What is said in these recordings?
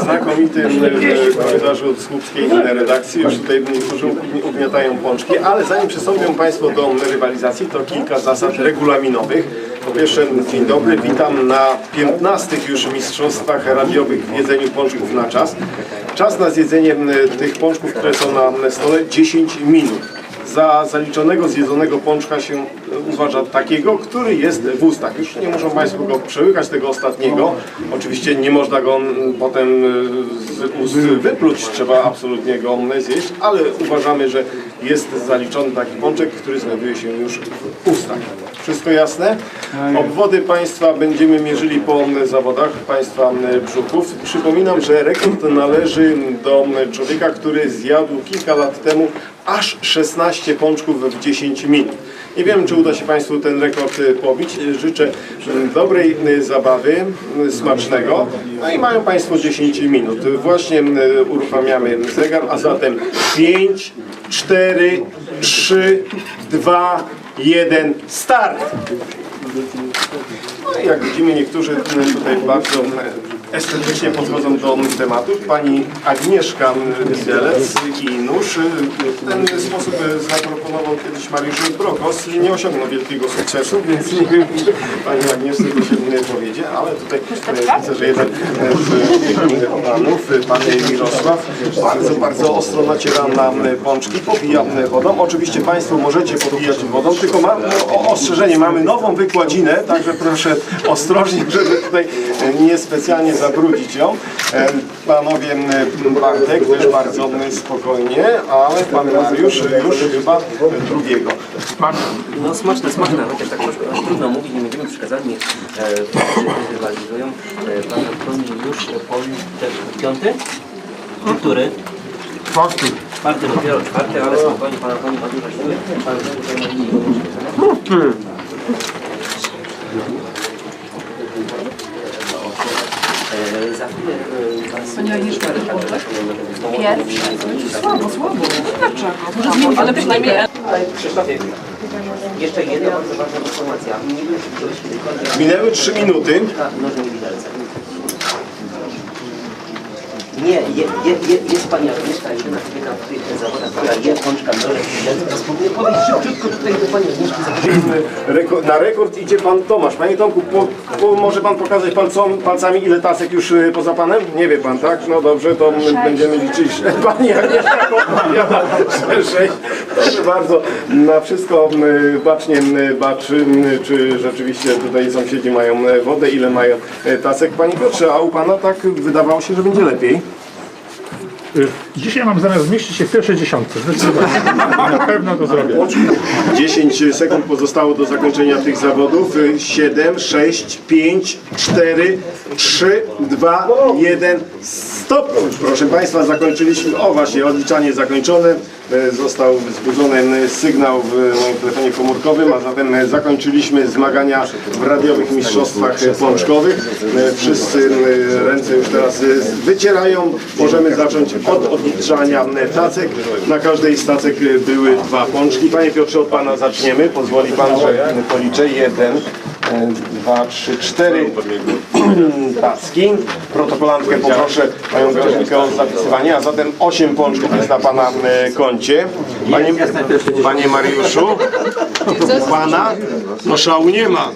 Znakomitym e, korytarzu od Słupskiej redakcji. Już tutaj niektórzy ugniatają pączki, ale zanim przystąpią Państwo do rywalizacji, to kilka zasad regulaminowych. Po pierwsze, dzień dobry, witam na 15 już mistrzostwach radiowych w jedzeniu pączków na czas. Czas na zjedzenie tych pączków, które są na stole 10 minut. Za zaliczonego, zjedzonego pączka się e, uważa takiego, który jest w ustach. Już nie muszą Państwo go przełykać, tego ostatniego. Oczywiście nie można go potem e, z ust wypluć, trzeba absolutnie go zjeść, ale uważamy, że jest zaliczony taki pączek, który znajduje się już w ustach. Wszystko jasne? Obwody Państwa będziemy mierzyli po mm, zawodach Państwa mm, brzuchów. Przypominam, że rekord należy do mm, człowieka, który zjadł kilka lat temu aż 16 pączków w 10 minut. Nie wiem, czy uda się Państwu ten rekord pobić. Życzę dobrej zabawy, smacznego. No i mają Państwo 10 minut. Właśnie uruchamiamy zegar, a zatem 5, 4, 3, 2, 1, start! No i jak widzimy, niektórzy tutaj bardzo estetycznie podchodzą do tematu. Pani Agnieszka Wielec i Nóż. Ten sposób zaproponował kiedyś Mariusz Brokos. Nie osiągnął wielkiego sukcesu, więc nie wiem, czy Pani Agnieszce to się nie powiedzie, ale tutaj e, widzę, że jeden z panów, Pan Mirosław, bardzo, bardzo ostro naciera na e, pączki, pobija wodą. Oczywiście Państwo możecie pobijać wodą, tylko mam o, ostrzeżenie, mamy nową wykładzinę, także proszę ostrożnie, żeby tutaj e, nie specjalnie zabrudzić ją. E, Panowie Bartek też bardzo spokojnie, ale pan Mariusz już chyba drugiego. No smaczne, smaczne, chociaż tak troszkę aż trudno mówić, nie będziemy przeszkadzali, niech e, którzy rywalizują. E, pan Antoni już Poltek piąty? Który? Czwarty. Czwarty dopiero, czwarty, ale spokojnie, pan Antoni ma dużo siły. Pan tutaj na linii go E, Za chwilę e, pan Pani Agnieszka, Pierwszy? Słabo, słabo. Dlaczego? Może zmienić, ale przynajmniej Krzysztofie, jeszcze jedna bardzo ważna informacja. Minęły 3 minuty. na nożem i widelcem. Nie, je, je, je, jest pani Agnieszka, jedyna kobieta w To spróbuję podejść szybciutko tutaj do pani Agnieszki. Reko- Na rekord idzie pan Tomasz. Panie Tomku, po, po, może pan pokazać palcom, palcami ile tasek już y, poza panem? Nie wie pan, tak? No dobrze, to my będziemy liczyć. Pani Agnieszka odpowiada. Proszę bardzo, na wszystko y, bacznie y, baczy, y, czy rzeczywiście tutaj sąsiedzi mają y, wodę, ile mają y, tasek. Panie Piotrze, a u pana tak wydawało się, że będzie lepiej. Dzisiaj mam zamiar zmieścić się w pierwszej dziesiątce. Na pewno to zrobię. 10 sekund pozostało do zakończenia tych zawodów. 7, 6, 5, 4, 3, 2, 1, stop! Proszę Państwa, zakończyliśmy, o właśnie, odliczanie zakończone. E, Został wzbudzony sygnał w moim telefonie komórkowym, a zatem zakończyliśmy zmagania w radiowych mistrzostwach pączkowych. E, Wszyscy e, ręce już teraz wycierają. Możemy zacząć od odliczania e, tacek. Na każdej z tacek e, były dwa pączki. Panie Piotrze, od Pana zaczniemy. Pozwoli Pan, że policzę. Jeden, dwa, trzy, cztery tacki. Protokolantkę poproszę Panią Grażynkę o zapisywanie, a zatem osiem pączków jest na Pana e, koncie. Panie, Panie Mariuszu, u Pana? No szału nie ma.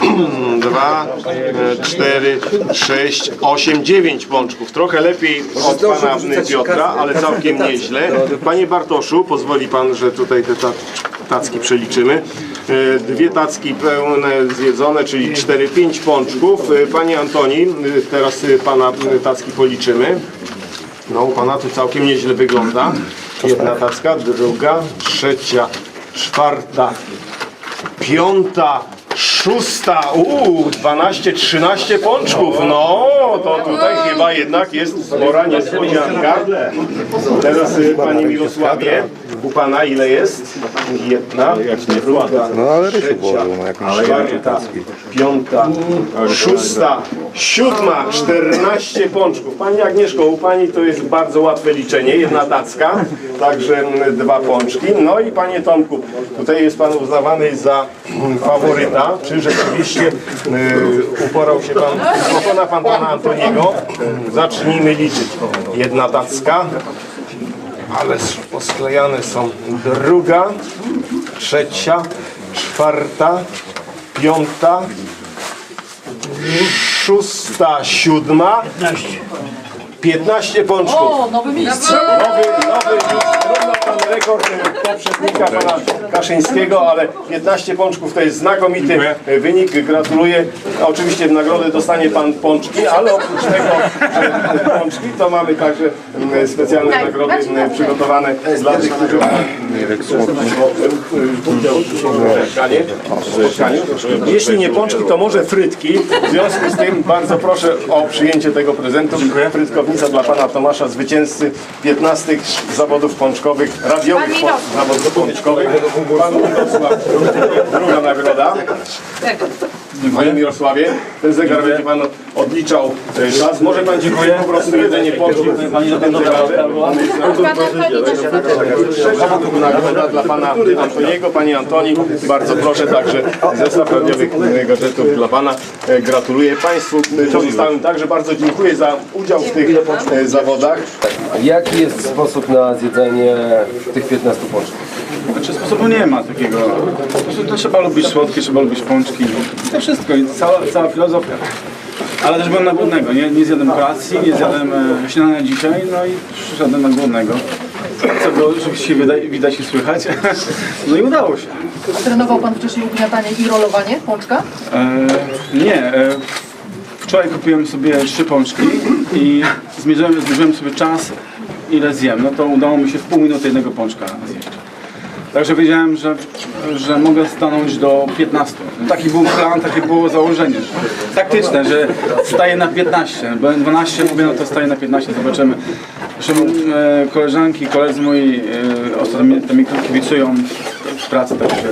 Dwa, e, cztery, sześć, osiem, dziewięć pączków. Trochę lepiej od Pana Piotra, ale całkiem nieźle. Panie Bartoszu, pozwoli Pan, że tutaj te ta- tacki przeliczymy. E, Dwie tacki pełne zjedzone, czyli 4-5 pączków. E, Panie Antoni, e, teraz Pana tacki policzymy. No, u Pana to całkiem nieźle wygląda. Jedna tacka, druga, trzecia, czwarta, piąta, szósta, uuu, 12, 13 pączków. No, to tutaj chyba jednak jest spora niespodzianka. Teraz Panie Mirosławie, U pana ile jest? Jedna, druga, No ale Rysiu trzecia, położył na jakąś czwarta, piąta, szósta, siódma, czternaście pączków. Pani Agnieszko, u Pani to jest bardzo łatwe liczenie, jedna tacka, także dwa pączki. No i Panie Tomku, tutaj jest Pan uznawany za faworyta. Czy rzeczywiście y, uporał się Pan, pokona Pan Pana Antoniego? Zacznijmy liczyć. Jedna tacka, ale posklejane są druga, trzecia, czwarta, piąta, szósta, siódma, 15 pączków. O, nowy mistrz. Nowy, nowy, równa pan rekord poprzednika pana Kaszyńskiego, ale 15 pączków to jest znakomity wynik. Gratuluję. Oczywiście w nagrodę dostanie pan pączki, ale oprócz tego że pączki, to mamy także mm, specjalne nagrody mm, przygotowane dla tych, którzy udział w spotkaniu. spotkaniu. Jeśli nie pączki, to może frytki. W związku z tym bardzo proszę o przyjęcie tego prezentu. Frytkownica dla pana Tomasza, zwycięzcy 15 zawodów pączkowych, radiowych po- zawodów pączkowych. Pan Mirosław, druga nagroda. Panie Mirosławie, ten zegar będzie pan odliczał e, czas. Może pan dziękuję po prostu jedzenie zegarze. Trzecia nagroda dla pana Antoniego. Panie Antoni, bardzo proszę także zestaw radiowych e, gadżetów dla pana. E, Gratuluję Państwu pozostałym także. Bardzo dziękuję za udział w tych zawodach. Jaki jest sposób na zjedzenie tych 15 pączków? Znaczy sposobu nie ma takiego. To trzeba lubić słodkie, trzeba lubić pączki. I to wszystko, i cała, cała filozofia. Ale też byłem na głodnego, nie, nie zjadłem kolacji, nie zjadłem e, śniadania dzisiaj, no i przyszedłem na głodnego. Co było oczywiście widać, widać i słychać. No i udało się. Trenował pan wcześniej ugniatanie i rolowanie pączka? E, nie, e, wczoraj kupiłem sobie trzy pączki i zmierzyłem, zmierzyłem sobie czas, ile zjem. No to udało mi się w pół minuty jednego pączka zjeść. Także wiedziałem, że, że mogę stanąć do 15. No taki był plan, takie było założenie. Taktyczne, że staję na 15. Byłem 12, mówię, no to staję na 15, zobaczymy. Zresztą e, koleżanki, koledzy moi e, ostatnio mi kibicują w pracy, także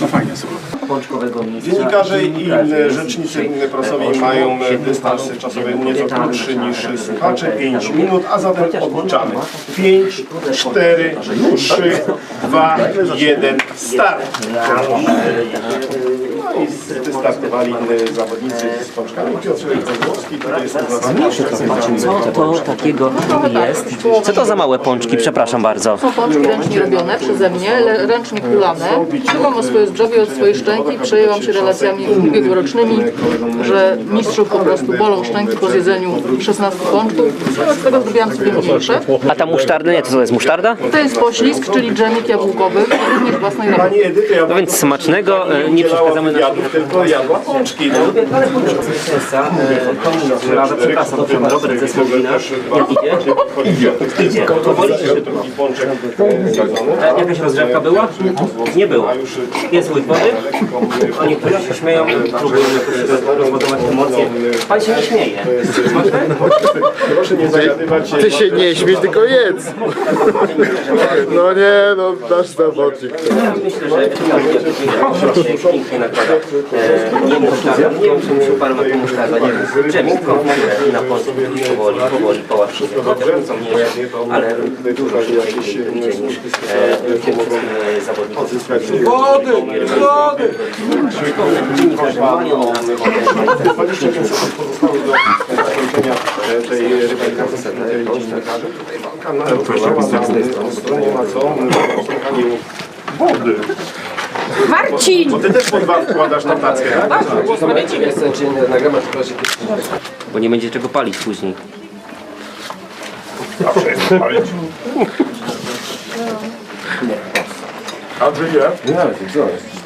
no fajnie, super. Pączkowego mistrza. Dziennikarze i inne rzecznicy prasowi mają e, dystans czasowy nieco krótszy niż słuchacze, 5 minut, a zatem odliczamy. 5, 4, 3, 2, 1, start! No i wystartowali zawodnicy z pączkami. Piotr Zagłowski, tutaj jest Co to takiego jest? Co to za małe pączki? Przepraszam bardzo. Są pączki ręcznie robione przeze mnie, ręcznie kulane. Dbam o swoje zdrowie, o swoje szczęki. Przejęłam się relacjami ubiegłorocznymi, że mistrzów po prostu bolą szczęki po zjedzeniu 16 pączków. Wobec tego zrobiłam sobie mniejsze. A ta musztarda, nie, to co jest musztarda? To jest poślizg, czyli dżemik jabłkowy, również własnej roboty. No więc smacznego, e, nie przeszkadzamy na tylko jadła pączki. No. Sensa, Tomi, bardzo przepraszam, przepraszam, Robert ze Słowina. Jak idzie? Idzie. Powoli się Jeszcze drugi pączek e, Jakaś rozgrzewka była? Nie była. Jest łyk wody. O niektórzy się śmieją, próbują rozładować emocje. Pan się nie śmieje. Proszę nie zagadywać. Ty się nie śmiej, tylko jedz. No nie, no nasz zawodnik. Myślę, że się pięknie nakłada. E, Nie musztarda, nie wiem, czy musi pan ma tu musztarda, nie wiem. Dżemik na polsku powoli, powoli. Chociaż są mniejsze, ale dużo się niż e, e, zawodnicy. Wody! Wody! Dziennikarze mają 25 sekund pozostało do zakończenia tej rywalizacji na stronie co? Wody. Marcin! Bo ty też pod dwa wkładasz na tackę, tak? Jestem proszę. Bo nie będzie czego palić później. Andrzej, ile? Nie, co jest?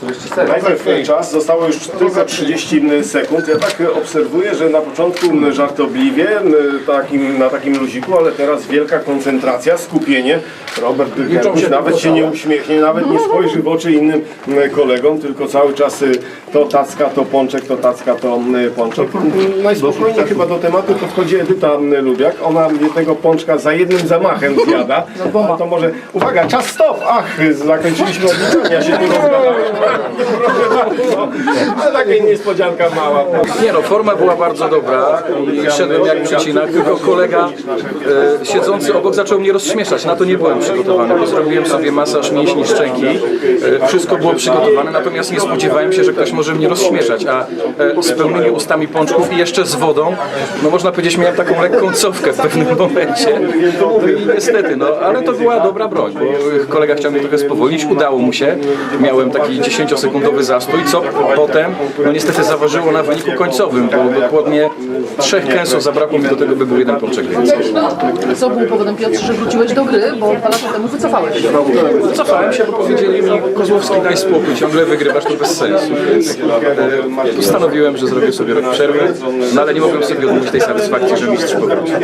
Najpierw e, czas, zostało już tylko 30 sekund. Ja tak e, obserwuję, że na początku żartobliwie, takim, na takim luziku, ale teraz wielka koncentracja, skupienie. Robert Gerbuś nawet się nie uśmiechnie, nawet nie spojrzy w oczy innym kolegom, tylko cały czas to tacka, to pączek, to tacka, to pączek. Najspokojniej chyba do tematu podchodzi Edyta Lubiak. Ona jednego pączka za jednym zamachem zjada. A to może, uwaga, czas stop! Ach, zakończyliśmy odliczanie, ja się tu rozgadałem. Ale taka niespodzianka mała. Nie no, forma była bardzo dobra i szedłem jak przecinak, tylko kolega e, siedzący obok zaczął mnie rozśmieszać. Na to nie byłem przygotowany, bo zrobiłem sobie masaż mięśni szczęki. E, wszystko było przygotowane, natomiast nie spodziewałem się, że ktoś może mnie rozśmieszać, a e, z pełnymi ustami pączków i jeszcze z wodą, no można powiedzieć, miałem taką lekką cofkę w pewnym momencie. No i niestety, no ale to była dobra broń, bo kolega chciał mnie trochę spowolnić, udało mu się. Miałem taki 10-sekundowy zastój, co potem, no niestety zaważyło na wyniku końcowym, bo dokładnie trzech kęsów zabrakło mi do tego, by był jeden pączek więcej. Co był powodem, Piotrze, że wróciłeś do gry, bo dwa lata temu wycofałeś się. Cofałem się, bo powiedzieli mi, Kozłowski daj spokój, ciągle wygrywasz, to bez sensu, więc e, postanowiłem, że zrobię sobie rok przerwy, no ale nie mogłem sobie odmówić tej satysfakcji, że mistrz powrócił.